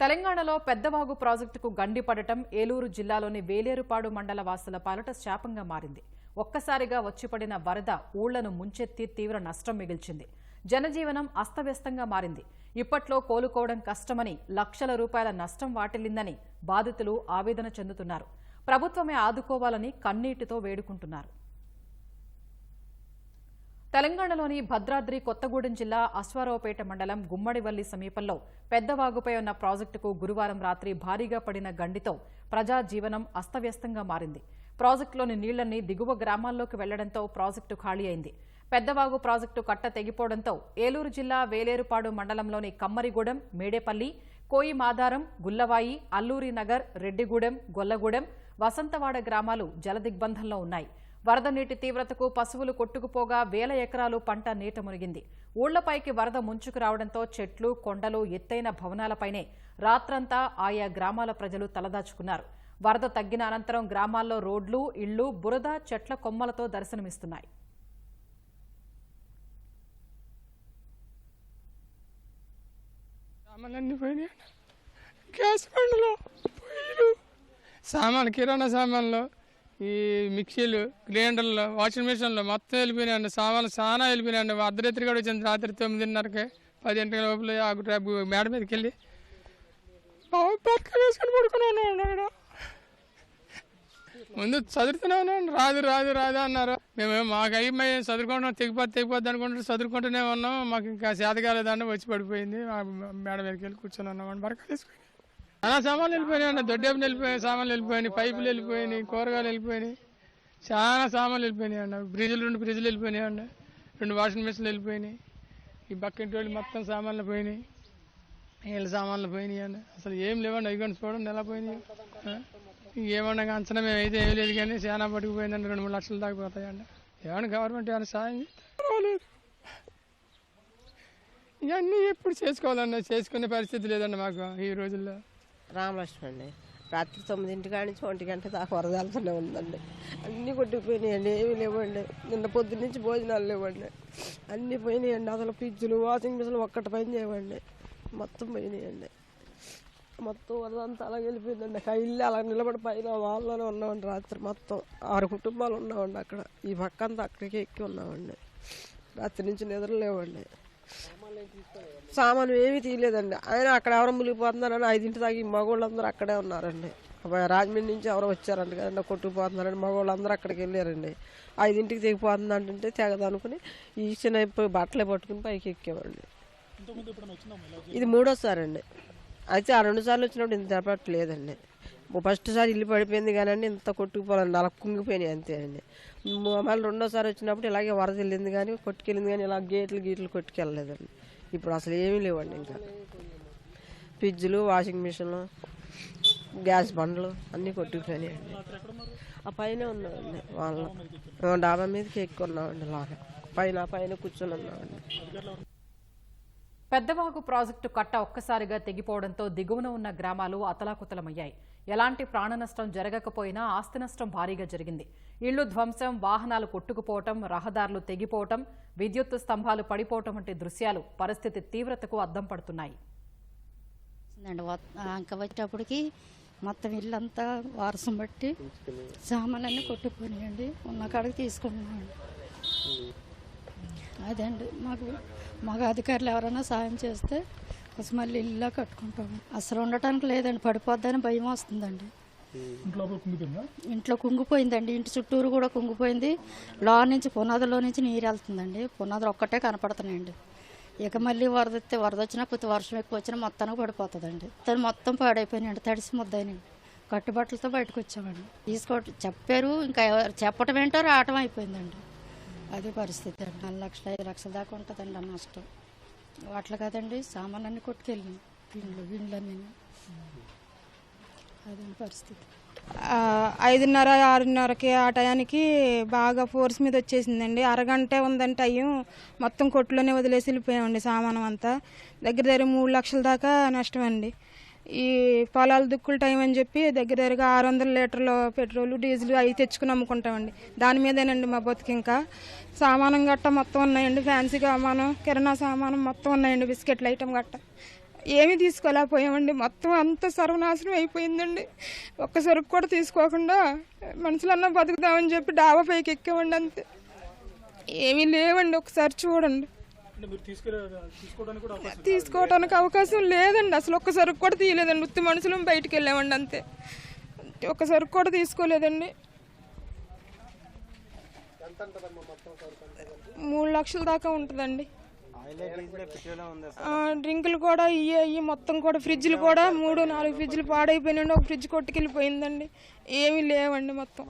తెలంగాణలో పెద్దవాగు ప్రాజెక్టుకు గండిపడటం ఏలూరు జిల్లాలోని వేలేరుపాడు మండల వాసుల పాలట శాపంగా మారింది. ఒక్కసారిగా వచ్చిపడిన వరద ఊళ్ళను ముంచెత్తి తీవ్ర నష్టం మిగిల్చింది. జనజీవనం అస్తవ్యస్తంగా మారింది. ఇప్పట్లో కోలుకోవడం కష్టమని లక్షల రూపాయల నష్టం వాటిల్లిందని బాధితులు ఆవేదన చెందుతున్నారు. ప్రభుత్వమే ఆదుకోవాలని కన్నీటితో వేడుకుంటున్నారు. తెలంగాణలోని భద్రాద్రి కొత్తగూడెం జిల్లా అశ్వారావుపేట మండలం గుమ్మడివల్లి సమీపంలో పెద్దవాగుపై ఉన్న ప్రాజెక్టుకు గురువారం రాత్రి భారీగా పడిన గండితో ప్రజా జీవనం అస్తవ్యస్తంగా మారింది. ప్రాజెక్టులోని నీళ్ళన్నీ దిగువ గ్రామాల్లోకి వెళ్ళడంతో ప్రాజెక్టు ఖాళీ అయింది. పెద్దవాగు ప్రాజెక్టు కట్ట తెగిపోవడంతో ఏలూరు జిల్లా వేలేరుపాడు మండలంలోని కమ్మరిగూడెం మేడేపల్లి కోయి మాదారం గుల్లవాయి అల్లూరి నగర్ రెడ్డిగూడెం గొల్లగూడెం వసంతవాడ గ్రామాలు జలదిగ్బంధంలో ఉన్నాయి. వరద నీటి తీవ్రతకు పశువులు కొట్టుకుపోగా వేల ఎకరాలు పంట నీట మునిగింది. ఊళ్ళపైకి వరద ముంచుకు రావడంతో చెట్లు కొండలు ఎత్తైన భవనాలపైనే రాత్రంతా ఆయా గ్రామాల ప్రజలు తలదాచుకున్నారు. వరద తగ్గిన అనంతరం గ్రామాల్లో రోడ్లు ఇళ్ళు బురద చెట్ల కొమ్మలతో దర్శనమిస్తున్నాయి. సామాన్లు గ్యాస్ బండ్లు సామాన్లు కిరాణా సామాన్లు. ఈ మిక్సీలు గ్రైండర్లు వాషింగ్ మిషన్లు మొత్తం వెళ్ళిపోయినాయండి. సామాన్లు చాలా వెళ్ళిపోయినాయండి. అర్ధరాత్రి కూడా వచ్చింది రాత్రి తొమ్మిదిన్నరకి. పదింటి లోపల మేడ మీదకి వెళ్ళి వేసుకొని పడుకుని ఉన్నాను ముందు చదువుతూనే ఉన్నాను రాదు రాదు రాదు అన్నారు. మేము మాకు అయ్యి మేము చదువుకుంటున్నాం? తెగిపోద్ది తెగిపోద్ది అనుకుంటే చదువుకుంటూనే ఉన్నాం. మాకు ఇంకా చేత కాలేదండి. వచ్చి పడిపోయింది. మేడ మీదకి వెళ్ళి కూర్చొని ఉన్నాం బరక సామాన్లు వెళ్ళిపోయినాయి అన్న. దొడ్డేపు వెళ్ళిపోయినాయి సామాన్లు వెళ్ళిపోయినాయి పైపులు వెళ్ళిపోయినాయి కూరగాయలు వెళ్ళిపోయినాయి. చాలా సామాన్లు వెళ్ళిపోయినాయి అన్న. ఫ్రిడ్జ్లు రెండు ఫ్రిడ్జ్లు వెళ్ళిపోయినాయి అన్న. రెండు వాషింగ్ మిషన్లు వెళ్ళిపోయినాయి. ఈ బక్కెంటి వాళ్ళు మొత్తం సామాన్లు పోయినాయి. వీళ్ళ సామాన్లు పోయినాయి అన్న. అసలు ఏం లేవండి అవి చూడండి ఎలా పోయినాయి. ఏమన్నా ఇంకేమన్నా అంచనా మేము అయితే ఏం లేదు కానీ చాలా పట్టుకుపోయిందండి రెండు మూడు లక్షలు దాకా పోతాయండి ఏమన్నా గవర్నమెంట్ ఏమైనా సాయం ఇవన్నీ ఎప్పుడు చేసుకోవాలన్నా? చేసుకునే పరిస్థితి లేదండి మాకు ఈ రోజుల్లో. రామలక్ష్మి అండి. రాత్రి తొమ్మిదింటి నుంచి ఒంటి గంట దాకా వరద వెళ్తూనే ఉందండి. అన్నీ కొట్టుకుపోయినాయండి ఏమీ లేవండి. నిన్న పొద్దు నుంచి భోజనాలు లేవండి. అన్నీ పోయినాయండి. అసలు ఫ్రిడ్జ్లు వాషింగ్ మిషన్లు ఒక్కటి పని చేయవండి. మొత్తం పోయినాయండి. మొత్తం వరదంతా అలా అలాగే వెళ్ళిపోయిందండి. ఆ ఇల్లు అలా నిలబడి పైన వాళ్ళలోనే ఉన్నామండి రాత్రి మొత్తం. ఆరు కుటుంబాలు ఉన్నామండి అక్కడ. ఈ పక్క అంతా అక్కడికి ఎక్కి ఉన్నామండి. రాత్రి నుంచి నిద్ర లేవండి సామాను ఏమీ తీయలేదండి. ఆయన అక్కడ ఎవరో మునిగిపోతున్నారని ఐదింటి దాకా ఈ మగవాళ్ళందరూ అక్కడే ఉన్నారండి. రాజమండ్రి నుంచి ఎవరో వచ్చారంట కదండి కొట్టుకుపోతున్నారని మగవాళ్ళందరూ అక్కడికి వెళ్ళారండి. ఐదింటికి తెగిపోతుంది అంటే తెగదు అనుకుని ఈ చిన్న బట్టలే పట్టుకుని పైకి ఎక్కామండి ఇది మూడోసారి అండి అయితే ఆ రెండు సార్లు వచ్చినప్పుడు ఇంత లేదండి ఫస్ట్ సారి ఇల్లు పడిపోయింది కానీ ఇంత కొట్టుకుపోవాలండి అలా కుంగిపోయినాయి అంతే అండి. మళ్ళీ రెండోసారి వచ్చినప్పుడు ఇలాగే వరద వెళ్ళింది కానీ కొట్టుకెళ్ళింది కానీ ఇలా గేట్లు గీట్లు కొట్టుకెళ్ళలేదండి. ఇప్పుడు అసలు ఏమీ లేవండి ఇంకా. ఫ్రిడ్జ్లు వాషింగ్ మిషన్లు గ్యాస్ బండ్లు అన్నీ కొట్టుకుపోయినాయండి ఆ పైన ఉన్నామండి వాళ్ళు మేము డాబా మీదకి ఎక్కువ ఉన్నామండి లాగా. పైన పైన కూర్చొని ఉన్నామండి. పెద్దవాగు ప్రాజెక్టు కట్ట ఒక్కసారిగా తెగిపోవడంతో దిగువన ఉన్న గ్రామాలు అతలాకుతలమయ్యాయి. ఎలాంటి ప్రాణ నష్టం జరగకపోయినా ఆస్తి నష్టం భారీగా జరిగింది. ఇళ్ళు ధ్వంసం వాహనాలు కొట్టుకుపోవటం రహదారులు తెగిపోవటం విద్యుత్తు స్తంభాలు పడిపోవటం వంటి దృశ్యాలు పరిస్థితి తీవ్రతకు అద్దం పడుతున్నాయి. వచ్చేటప్పటికి మొత్తం ఇల్లంతా వారసం బట్టి సామాన్లన్నీ కొట్టుకుపోయినాయండి. ఉన్న కాడికి తీసుకున్నామండి. అదండి మాకు మాకు అధికారులు ఎవరైనా సాయం చేస్తే అసలు మళ్ళీ ఇల్లు కట్టుకుంటాము. అసలు ఉండటానికి లేదండి. పడిపోద్దని భయం వస్తుందండి. ఇంట్లో కుంగిపోయిందండి. ఇంటి చుట్టూరు కూడా కుంగిపోయింది. లో నుంచి పునాదిలో నుంచి నీరు వెళ్తుందండి. పునాదులు ఒక్కటే కనపడుతున్నాయండి. ఇక మళ్ళీ వరద వరద వచ్చినా కొద్ది వర్షం ఎక్కువ వచ్చినా మొత్తానికి పడిపోతుందండి. తను మొత్తం పాడైపోయినాయండి. తడిసి ముద్దయినాయి కట్టుబట్టలతో బయటకు వచ్చామండి. తీసుకో చెప్పారు. ఇంకా ఎవరు చెప్పటం ఏంటో రావటం అయిపోయిందండి. అదే పరిస్థితి అండి. నాలుగు లక్షలు ఐదు లక్షల దాకా ఉంటుందండి ఆ నష్టం. వాటిలో కదండి సామాన్లన్నీ కొట్టుకెళ్ళినాయి ఇండ్లన్నీ అదే పరిస్థితి. ఐదున్నర ఆరున్నరకి ఆ టయానికి బాగా ఫోర్స్ మీద వచ్చేసిందండి. అరగంటే ఉందంటే టైం మొత్తం కొట్టులోనే వదిలేసి వెళ్ళిపోయామండి సామానం అంతా. దగ్గర దగ్గర మూడు లక్షల దాకా నష్టం అండి ఈ పొలాల దుక్కుల టైం అని చెప్పి దగ్గర దగ్గరగా ఆరు వందల లీటర్ల పెట్రోల్ డీజిల్ అవి తెచ్చుకుని అమ్ముకుంటామండి. దాని మీదేనండి మా బతుకు ఇంకా. సామానం గట్ట మొత్తం ఉన్నాయండి ఫ్యాన్సీ సామానం కిరాణా సామానం మొత్తం ఉన్నాయండి బిస్కెట్లు ఐటమ్ గట్ట. ఏమీ తీసుకోలేకపోయామండి. మొత్తం అంత సర్వనాశనం అయిపోయిందండి. ఒక్క సరుకు కూడా తీసుకోకుండా మనుషులన్నా బతుకుదామని చెప్పి డాబా పైకి ఎక్కామండి అంతే. ఏమీ లేవండి ఒకసారి చూడండి. తీసుకోవడానికి అవకాశం లేదండి. అసలు ఒక్క సరుకు కూడా తీయలేదండి. ఉత్తి మనుషులు బయటికి వెళ్ళామండి అంతే. ఒక్క సరుకు కూడా తీసుకోలేదండి. మూడు లక్షల దాకా ఉంటుందండి. డ్రింకులు కూడా ఇవి అయ్యి మొత్తం కూడా ఫ్రిడ్జ్లు కూడా మూడు నాలుగు ఫ్రిడ్జ్లు పాడైపోయినండి ఒక ఫ్రిడ్జ్ కొట్టుకెళ్ళిపోయిందండి. ఏమీ లేవండి మొత్తం.